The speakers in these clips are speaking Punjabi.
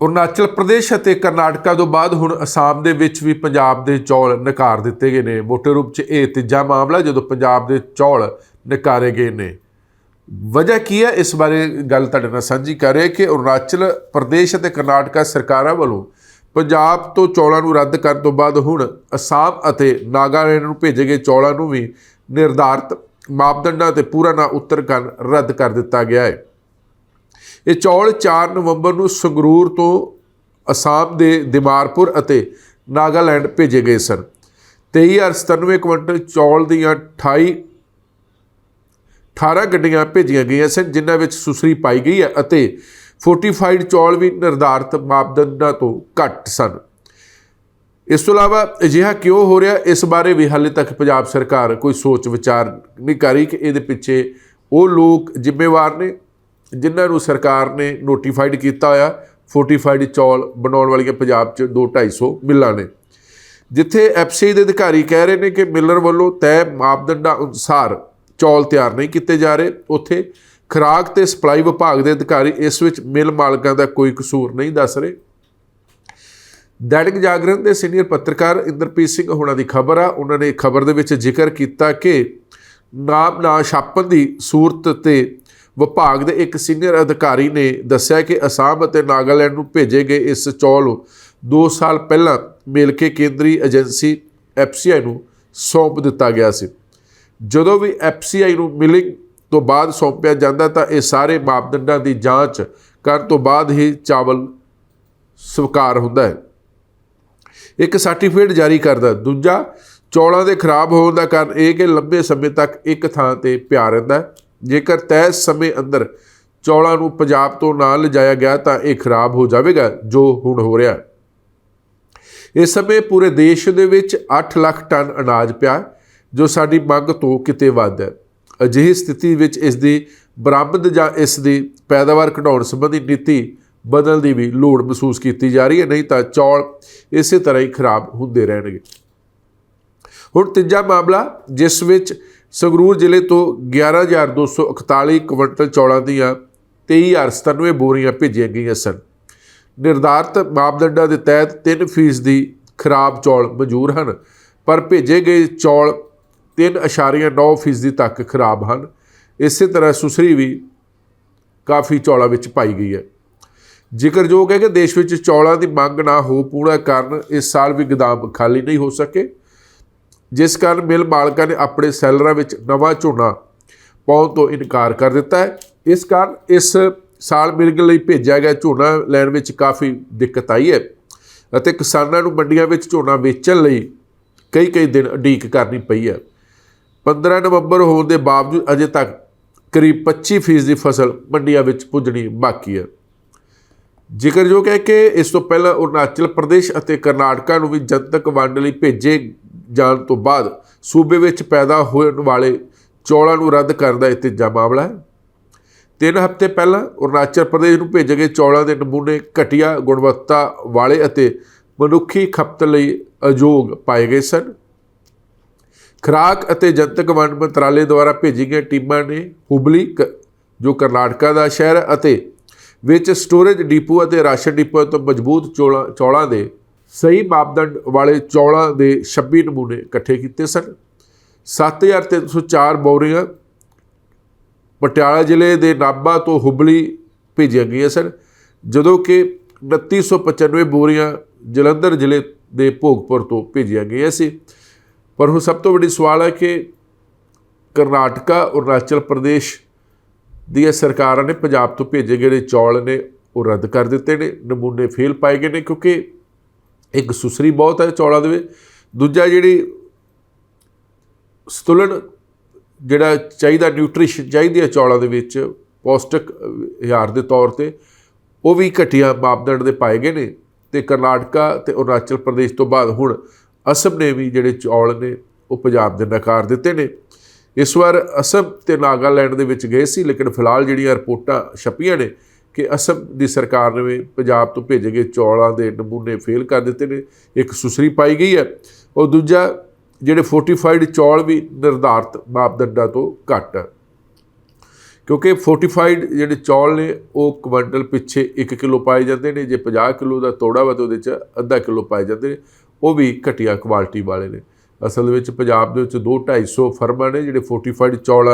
ਅਰੁਣਾਚਲ ਪ੍ਰਦੇਸ਼ ਅਤੇ ਕਰਨਾਟਕਾ ਤੋਂ ਬਾਅਦ ਹੁਣ ਅਸਾਮ ਦੇ ਵਿੱਚ ਵੀ ਪੰਜਾਬ ਦੇ ਚੌਲ ਨਕਾਰ ਦਿੱਤੇ ਗਏ ਨੇ। ਮੋਟੇ ਰੂਪ 'ਚ ਇਹ ਤੀਜਾ ਮਾਮਲਾ ਜਦੋਂ ਪੰਜਾਬ ਦੇ ਚੌਲ ਨਕਾਰੇ ਗਏ ਨੇ। ਵਜ੍ਹਾ ਕੀ ਹੈ? ਇਸ ਬਾਰੇ ਗੱਲ ਤੁਹਾਡੇ ਨਾਲ ਸਾਂਝੀ ਕਰ ਰਹੇ ਕਿ ਅਰੁਣਾਚਲ ਪ੍ਰਦੇਸ਼ ਅਤੇ ਕਰਨਾਟਕਾ ਸਰਕਾਰਾਂ ਵੱਲੋਂ ਪੰਜਾਬ ਤੋਂ ਚੌਲਾਂ ਨੂੰ ਰੱਦ ਕਰਨ ਤੋਂ ਬਾਅਦ ਹੁਣ ਅਸਾਮ ਅਤੇ ਨਾਗਾਲੈਂਡ ਨੂੰ ਭੇਜੇ ਗਏ ਚੌਲਾਂ ਨੂੰ ਵੀ ਨਿਰਧਾਰਤ ਮਾਪਦੰਡਾਂ ਤੇ ਪੂਰਾ ਨਾ ਉਤਰ ਕਰਨ ਰੱਦ ਕਰ ਦਿੱਤਾ ਗਿਆ ਹੈ। ਇਹ ਚੌਲ 4 ਨਵੰਬਰ ਨੂੰ ਸੰਗਰੂਰ ਤੋਂ ਅਸਾਮ ਦੇ ਦਿਮਾਰਪੁਰ ਅਤੇ ਨਾਗਾਲੈਂਡ ਭੇਜੇ ਗਏ ਸਨ। 2397 ਕੁਇੰਟਲ ਚੌਲ ਦੀਆਂ 28 18 ਗੱਡੀਆਂ ਭੇਜੀਆਂ ਗਈਆਂ ਸਨ, ਜਿਨ੍ਹਾਂ ਵਿੱਚ ਸੁਸਰੀ ਪਾਈ ਗਈ ਹੈ ਅਤੇ ਫੋਰਟੀਫਾਈਡ ਚੌਲ ਵੀ ਨਿਰਧਾਰਤ ਮਾਪਦੰਡਾਂ ਤੋਂ ਘੱਟ ਸਨ। ਇਸ ਤੋਂ ਇਲਾਵਾ ਅਜਿਹਾ ਕਿਉਂ ਹੋ ਰਿਹਾ, ਇਸ ਬਾਰੇ ਵੀ ਹਾਲੇ ਤੱਕ ਪੰਜਾਬ ਸਰਕਾਰ ਕੋਈ ਸੋਚ ਵਿਚਾਰ ਨਹੀਂ ਕਰ ਰਹੀ ਕਿ ਇਹਦੇ ਪਿੱਛੇ ਉਹ ਲੋਕ ਜ਼ਿੰਮੇਵਾਰ ਨੇ। ਜਿਨ੍ਹਾਂ ਨੂੰ ਸਰਕਾਰ ਨੇ ਨੋਟੀਫਾਈਡ ਕੀਤਾ ਹੋਇਆ ਫੋਰਟੀਫਾਈਡ ਚੌਲ ਬਣਾਉਣ ਵਾਲੀਆਂ ਪੰਜਾਬ 'ਚ 2 250 ਮਿੱਲਾਂ ਨੇ। ਜਿੱਥੇ ਐਫਸੀਆਈ ਦੇ ਅਧਿਕਾਰੀ ਕਹਿ ਰਹੇ ਨੇ ਕਿ ਮਿਲਰ ਵੱਲੋਂ ਤੈਅ ਮਾਪਦੰਡਾਂ ਅਨੁਸਾਰ ਚੌਲ ਤਿਆਰ ਨਹੀਂ ਕੀਤੇ ਜਾ ਰਹੇ, ਉੱਥੇ ਖੁਰਾਕ ਤੇ ਸਪਲਾਈ ਵਿਭਾਗ ਦੇ ਅਧਿਕਾਰੀ ਇਸ ਵਿੱਚ ਮਿਲ ਮਾਲਕਾਂ ਦਾ ਕੋਈ ਕਸੂਰ ਨਹੀਂ ਦੱਸ ਰਹੇ। ਦੈਨਿਕ ਜਾਗਰਣ ਦੇ ਸੀਨੀਅਰ ਪੱਤਰਕਾਰ ਇੰਦਰਪ੍ਰੀਤ ਸਿੰਘ ਹੋਣਾ ਦੀ ਖਬਰ ਆ। ਉਹਨਾਂ ਨੇ ਖਬਰ ਦੇ ਵਿੱਚ ਜ਼ਿਕਰ ਕੀਤਾ ਕਿ ਨਾਮ ਨਾ ਛਾਪਣ ਦੀ ਸੂਰਤ ਤੇ ਵਿਭਾਗ ਦੇ ਇੱਕ ਸੀਨੀਅਰ ਅਧਿਕਾਰੀ ਨੇ ਦੱਸਿਆ ਕਿ ਅਸਾਮ ਅਤੇ ਨਾਗਾਲੈਂਡ ਨੂੰ ਭੇਜੇ ਗਏ ਇਸ ਚੌਲ ਨੂੰ 2 ਸਾਲ ਪਹਿਲਾਂ ਮਿਲ ਕੇ ਕੇਂਦਰੀ ਏਜੰਸੀ ਐਫਸੀਆਈ ਨੂੰ ਸੌਂਪ ਦਿੱਤਾ ਗਿਆ ਸੀ। ਜਦੋਂ ਵੀ ਐਫਸੀਆਈ ਨੂੰ ਮਿਲਿੰਗ ਤੋਂ ਬਾਅਦ ਸੌਂਪਿਆ ਜਾਂਦਾ ਤਾਂ ਇਹ ਸਾਰੇ ਮਾਪਦੰਡਾਂ ਦੀ ਜਾਂਚ ਕਰਨ ਤੋਂ ਬਾਅਦ ਹੀ ਚਾਵਲ ਸਵੀਕਾਰ ਹੁੰਦਾ ਹੈ। ਇੱਕ ਸਰਟੀਫਿਕੇਟ ਜਾਰੀ ਕਰਦਾ ਦੂਜਾ, ਚੌਲਾਂ ਦੇ ਖਰਾਬ ਹੋਣ ਦਾ ਕਾਰਨ ਇਹ ਕਿ ਲੰਬੇ ਸਮੇਂ ਤੱਕ ਇੱਕ ਥਾਂ ਤੇ ਪਿਆ ਰਹਿੰਦਾ ਜੇਕਰ ਤੈਅ ਸਮੇਂ ਅੰਦਰ ਚੌਲਾਂ ਨੂੰ ਪੰਜਾਬ ਤੋਂ ਨਾ ਲਿਜਾਇਆ ਗਿਆ ਤਾਂ ਇਹ ਖਰਾਬ ਹੋ ਜਾਵੇਗਾ, ਜੋ ਹੁਣ ਹੋ ਰਿਹਾ ਇਸ ਸਮੇਂ ਪੂਰੇ ਦੇਸ਼ ਦੇ ਵਿੱਚ 8 ਲੱਖ ਟਨ ਅਨਾਜ ਪਿਆ, ਜੋ ਸਾਡੀ ਮੰਗ ਤੋਂ ਕਿਤੇ ਵੱਧ ਹੈ। ਅਜਿਹੀ ਸਥਿਤੀ ਵਿੱਚ ਇਸ ਦੀ ਬਰਾਮਦ ਜਾਂ ਇਸ ਦੀ ਪੈਦਾਵਾਰ ਘਟਾਉਣ ਸੰਬੰਧੀ ਨੀਤੀ ਬਦਲਣ ਦੀ ਵੀ ਲੋੜ ਮਹਿਸੂਸ ਕੀਤੀ ਜਾ ਰਹੀ ਹੈ, ਨਹੀਂ ਤਾਂ ਚੌਲ ਇਸੇ ਤਰ੍ਹਾਂ ਹੀ ਖਰਾਬ ਹੁੰਦੇ ਰਹਿਣਗੇ। ਹੁਣ ਤੀਜਾ ਮਾਮਲਾ, ਜਿਸ ਵਿੱਚ ਸੰਗਰੂਰ ਜ਼ਿਲ੍ਹੇ ਤੋਂ 11241 ਕੁਇੰਟਲ ਚੌਲਾਂ ਦੀਆਂ 23097 ਬੋਰੀਆਂ ਭੇਜੀਆਂ ਗਈਆਂ ਸਨ। ਨਿਰਧਾਰਤ ਮਾਪਦੰਡਾਂ ਦੇ ਤਹਿਤ 3% ਦੀ ਖਰਾਬ ਚੌਲ ਮਨਜ਼ੂਰ ਹਨ, ਪਰ ਭੇਜੇ ਗਏ ਚੌਲ 3.9% ਤੱਕ ਖਰਾਬ ਹਨ। ਇਸੇ ਤਰ੍ਹਾਂ ਸੁਸਰੀ ਵੀ ਕਾਫੀ ਚੌਲਾਂ ਵਿੱਚ ਪਾਈ ਗਈ ਹੈ। ਜ਼ਿਕਰਯੋਗ ਹੈ ਕਿ ਦੇਸ਼ ਵਿੱਚ ਚੌਲਾਂ ਦੀ ਮੰਗ ਨਾ ਹੋ ਪੂਰਾ ਕਾਰਨ ਇਸ ਸਾਲ ਵੀ ਗੋਦਾਮ ਖਾਲੀ ਨਹੀਂ ਹੋ ਸਕੇ। ਜਿਸ ਕਾਰਨ ਮਿਲ ਮਾਲਕਾਂ ਨੇ ਆਪਣੇ ਸੈਲਰਾਂ ਵਿੱਚ ਨਵਾਂ ਝੋਨਾ ਪਾਉਣ ਤੋਂ ਇਨਕਾਰ ਕਰ ਦਿੱਤਾ ਹੈ। ਇਸ ਕਾਰਨ ਇਸ ਸਾਲ ਮਿਲ ਲਈ ਭੇਜਿਆ ਗਿਆ ਝੋਨਾ ਲੈਣ ਵਿੱਚ ਕਾਫੀ ਦਿੱਕਤ ਆਈ ਹੈ ਅਤੇ ਕਿਸਾਨਾਂ ਨੂੰ ਮੰਡੀਆਂ ਵਿੱਚ ਝੋਨਾ ਵੇਚਣ ਲਈ ਕਈ ਕਈ ਦਿਨ ਉਡੀਕ ਕਰਨੀ ਪਈ ਹੈ। 15 ਨਵੰਬਰ ਹੋਣ ਦੇ ਬਾਵਜੂਦ ਅਜੇ ਤੱਕ ਕਰੀਬ 25% ਦੀ ਫਸਲ ਮੰਡੀਆਂ ਵਿੱਚ ਪੁੱਜਣੀ ਬਾਕੀ ਹੈ। ਜ਼ਿਕਰਯੋਗ ਹੈ ਕਿ ਇਸ ਤੋਂ ਪਹਿਲਾਂ ਅਰੁਣਾਚਲ ਪ੍ਰਦੇਸ਼ ਅਤੇ ਕਰਨਾਟਕਾ ਨੂੰ ਵੀ ਜਨਤਕ ਵੰਡ ਲਈ ਭੇਜੇ ਜਾਣ ਤੋਂ ਬਾਅਦ ਸੂਬੇ ਵਿੱਚ ਪੈਦਾ ਹੋਣ ਵਾਲੇ ਚੌਲਾਂ ਨੂੰ ਰੱਦ ਕਰਨ ਦਾ ਇਹ ਤੀਜਾ ਮਾਮਲਾ ਹੈ। ਤਿੰਨ ਹਫ਼ਤੇ ਪਹਿਲਾਂ ਅਰੁਣਾਚਲ ਪ੍ਰਦੇਸ਼ ਨੂੰ ਭੇਜੇ ਗਏ ਚੌਲਾਂ ਦੇ ਨਮੂਨੇ ਘਟੀਆ ਗੁਣਵੱਤਾ ਵਾਲੇ ਅਤੇ ਮਨੁੱਖੀ ਖਪਤ ਲਈ ਅਯੋਗ ਪਾਏ ਗਏ ਸਨ। ਖੁਰਾਕ ਅਤੇ ਜਨਤਕ ਵੰਡ ਮੰਤਰਾਲੇ ਦੁਆਰਾ ਭੇਜੀ ਗਈਆਂ ਟੀਮਾਂ ਨੇ ਹੁਬਲੀ ਕ- ਜੋ ਕਰਨਾਟਕਾ ਦਾ ਸ਼ਹਿਰ ਅਤੇ ਵਿੱਚ ਸਟੋਰੇਜ ਡਿਪੂ ਅਤੇ ਰਾਸ਼ਨ ਡਿਪੂ ਤੋਂ ਮਜ਼ਬੂਤ ਚੌਲਾਂ ਚੌਲਾਂ ਦੇ ਸਹੀ ਮਾਪਦੰਡ ਵਾਲੇ ਚੌਲਾਂ ਦੇ 26 ਨਮੂਨੇ ਇਕੱਠੇ ਕੀਤੇ ਸਨ। 7304 ਬੋਰੀਆਂ ਪਟਿਆਲਾ ਜ਼ਿਲ੍ਹੇ ਦੇ ਨਾਭਾ ਤੋਂ ਹੁਬਲੀ ਭੇਜੀਆਂ ਗਈਆਂ ਸਨ, ਜਦੋਂ ਕਿ 2995 ਬੋਰੀਆਂ ਜਲੰਧਰ ਜ਼ਿਲ੍ਹੇ ਦੇ ਭੋਗਪੁਰ ਤੋਂ ਭੇਜੀਆਂ ਗਈਆਂ ਸੀ। ਪਰ ਹੁਣ ਸਭ ਤੋਂ ਵੱਡੀ ਸਵਾਲ ਹੈ ਕਿ ਕਰਨਾਟਕਾ, ਅਰੁਣਾਚਲ ਪ੍ਰਦੇਸ਼ ਦੀਆਂ ਸਰਕਾਰਾਂ ਨੇ ਪੰਜਾਬ ਤੋਂ ਭੇਜੇ ਗਏ ਜਿਹੜੇ ਚੌਲ ਨੇ ਉਹ ਰੱਦ ਕਰ ਦਿੱਤੇ ਨੇ, ਨਮੂਨੇ ਫੇਲ ਪਾਏ ਗਏ ਨੇ ਕਿਉਂਕਿ ਇੱਕ ਸੁਸਰੀ ਬਹੁਤ ਹੈ ਚੌਲਾਂ ਦੇ ਵਿੱਚ। ਦੂਜਾ ਜਿਹੜੀ ਸਤੁਲਨ ਜਿਹੜਾ ਚਾਹੀਦਾ, ਨਿਊਟ੍ਰੀਸ਼ਨ ਚਾਹੀਦੀ ਹੈ ਚੌਲਾਂ ਦੇ ਵਿੱਚ ਪੌਸ਼ਟਿਕ ਹਜ਼ਾਰ ਦੇ ਤੌਰ ਤੇ, ਉਹ ਵੀ ਘਟੀਆ ਮਾਪਦੰਡ ਦੇ ਪਾਏ ਗਏ ਨੇ ਤੇ ਕਰਨਾਟਕਾ ਤੇ ਅਰੁਣਾਚਲ ਪ੍ਰਦੇਸ਼ ਤੋਂ ਬਾਅਦ ਹੁਣ ਅਸਮ ਨੇ ਵੀ ਜਿਹੜੇ ਚੌਲ ਨੇ, ਉਹ ਪੰਜਾਬ ਦੇ ਨਕਾਰ ਦਿੱਤੇ ਨੇ। ਇਸ ਵਾਰ ਅਸਮ ਤੇ ਨਾਗਾਲੈਂਡ ਦੇ ਵਿੱਚ ਗਏ ਸੀ, ਲੇਕਿਨ ਫਿਲਹਾਲ ਜਿਹੜੀਆਂ ਰਿਪੋਰਟਾਂ ਛਪੀਆਂ ਨੇ ਕਿ ਅਸਮ ਦੀ ਸਰਕਾਰ ਨੇ ਵੀ ਪੰਜਾਬ ਤੋਂ ਭੇਜੇ ਗਏ ਚੌਲਾਂ ਦੇ ਨਮੂਨੇ ਫੇਲ ਕਰ ਦਿੱਤੇ ਨੇ, ਇੱਕ ਸੁਸਰੀ ਪਾਈ ਗਈ ਹੈ। ਉਹ ਦੂਜਾ, ਜਿਹੜੇ ਫੋਰਟੀਫਾਈਡ ਚੌਲ ਵੀ ਨਿਰਧਾਰਤ ਮਾਪਦੰਡਾਂ ਤੋਂ ਘੱਟ ਹੈ। ਕਿਉਂਕਿ ਫੋਰਟੀਫਾਈਡ ਜਿਹੜੇ ਚੌਲ ਨੇ, ਉਹ ਕੁਇੰਟਲ ਪਿੱਛੇ 1 ਕਿਲੋ ਪਾਏ ਜਾਂਦੇ ਨੇ, ਜੇ 50 ਕਿਲੋ ਦਾ ਤੋੜਾ ਵਾ ਤੇ ਉਹਦੇ ਚ ਅੱਧਾ ਕਿਲੋ ਪਾਏ ਜਾਂਦੇ ਨੇ, ਉਹ ਵੀ ਘਟੀਆ ਕੁਆਲਿਟੀ ਵਾਲੇ ਨੇ। ਅਸਲ ਵਿੱਚ ਪੰਜਾਬ ਦੇ ਵਿੱਚ 2 250 ਫਰਮਾਂ ਨੇ ਜਿਹੜੇ ਫੋਰਟੀਫਾਈਡ ਚੌਲ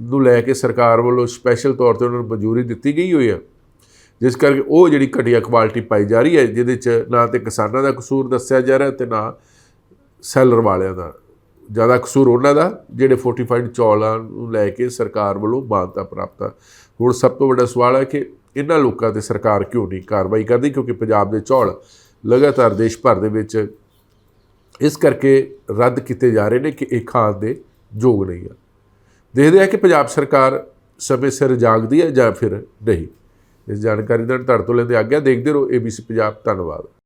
ਨੂੰ ਲੈ ਕੇ ਸਰਕਾਰ ਵੱਲੋਂ ਸਪੈਸ਼ਲ ਤੌਰ ਤੇ ਉਹਨਾਂ ਨੂੰ ਮਨਜ਼ੂਰੀ ਦਿੱਤੀ ਗਈ ਹੋਈ ਹੈ ਜਿਸ ਕਰਕੇ ਉਹ ਜਿਹੜੀ ਘਟੀਆ ਕੁਆਲਿਟੀ ਪਾਈ ਜਾ ਰਹੀ ਹੈ, ਜਿਹਦੇ ਚ ਨਾ ਤੇ ਕਿਸਾਨਾਂ ਦਾ ਕਸੂਰ ਦੱਸਿਆ ਜਾ ਰਿਹਾ ਤੇ ਨਾ ਸੈਲਰ ਵਾਲਿਆਂ ਦਾ। ਜ਼ਿਆਦਾ ਕਸੂਰ ਉਹਨਾਂ ਦਾ, ਜਿਹੜੇ ਫੋਰਟੀਫਾਈਡ ਚੌਲਾਂ ਨੂੰ ਲੈ ਕੇ ਸਰਕਾਰ ਵੱਲੋਂ ਮਾਨਤਾ ਪ੍ਰਾਪਤ ਆ। ਹੁਣ ਸਭ ਤੋਂ ਵੱਡਾ ਸਵਾਲ ਹੈ ਕਿ ਇਹਨਾਂ ਲੋਕਾਂ ਤੇ ਸਰਕਾਰ ਕਿਉਂ ਨਹੀਂ ਕਾਰਵਾਈ ਕਰਦੀ, ਕਿਉਂਕਿ ਪੰਜਾਬ ਦੇ ਚੌਲ ਲਗਾਤਾਰ ਦੇਸ਼ ਭਰ ਦੇ ਵਿੱਚ ਇਸ ਕਰਕੇ ਰੱਦ ਕੀਤੇ ਜਾ ਰਹੇ ਨੇ ਕਿ ਇਹ ਖਾਦ ਦੇ ਯੋਗ ਨਹੀਂ ਆ। ਦੇਖਦੇ ਆ ਕਿ ਪੰਜਾਬ ਸਰਕਾਰ ਸਮੇਂ ਸਿਰ ਜਾਗਦੀ ਹੈ ਜਾਂ ਫਿਰ ਨਹੀਂ। ਇਸ ਜਾਣਕਾਰੀ ਨਾਲ ਤੁਹਾਡੇ ਤੋਂ ਲੈਂਦੇ ਆਗਿਆ। ਦੇਖਦੇ ਰਹੋ ABC ਪੰਜਾਬ। ਧੰਨਵਾਦ।